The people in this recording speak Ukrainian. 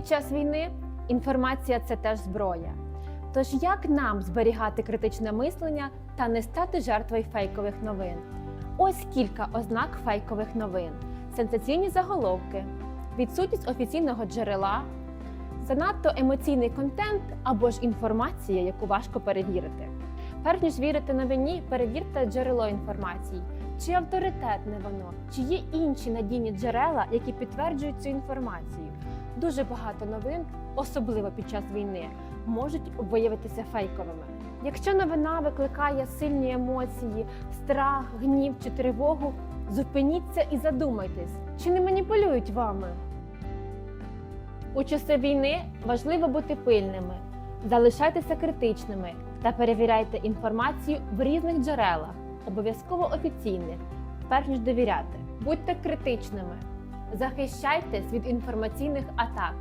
час війни інформація це теж зброя. Тож як нам зберігати критичне мислення та не стати жертвою фейкових новин? Ось кілька ознак фейкових новин: сенсаційні заголовки, відсутність офіційного джерела, занадто емоційний контент або ж інформація, яку важко перевірити. Перш ніж вірити новині, перевірте джерело інформації. Чи авторитетне воно, чи є інші надійні джерела, які підтверджують цю інформацію. Дуже багато новин, особливо під час війни, можуть виявитися фейковими. Якщо новина викликає сильні емоції, страх, гнів чи тривогу, зупиніться і задумайтесь, чи не маніпулюють вами. У часи війни важливо бути пильними, залишайтеся критичними та перевіряйте інформацію в різних джерелах, обов'язково офіційних, перш ніж довіряти. Будьте критичними, захищайтесь від інформаційних атак.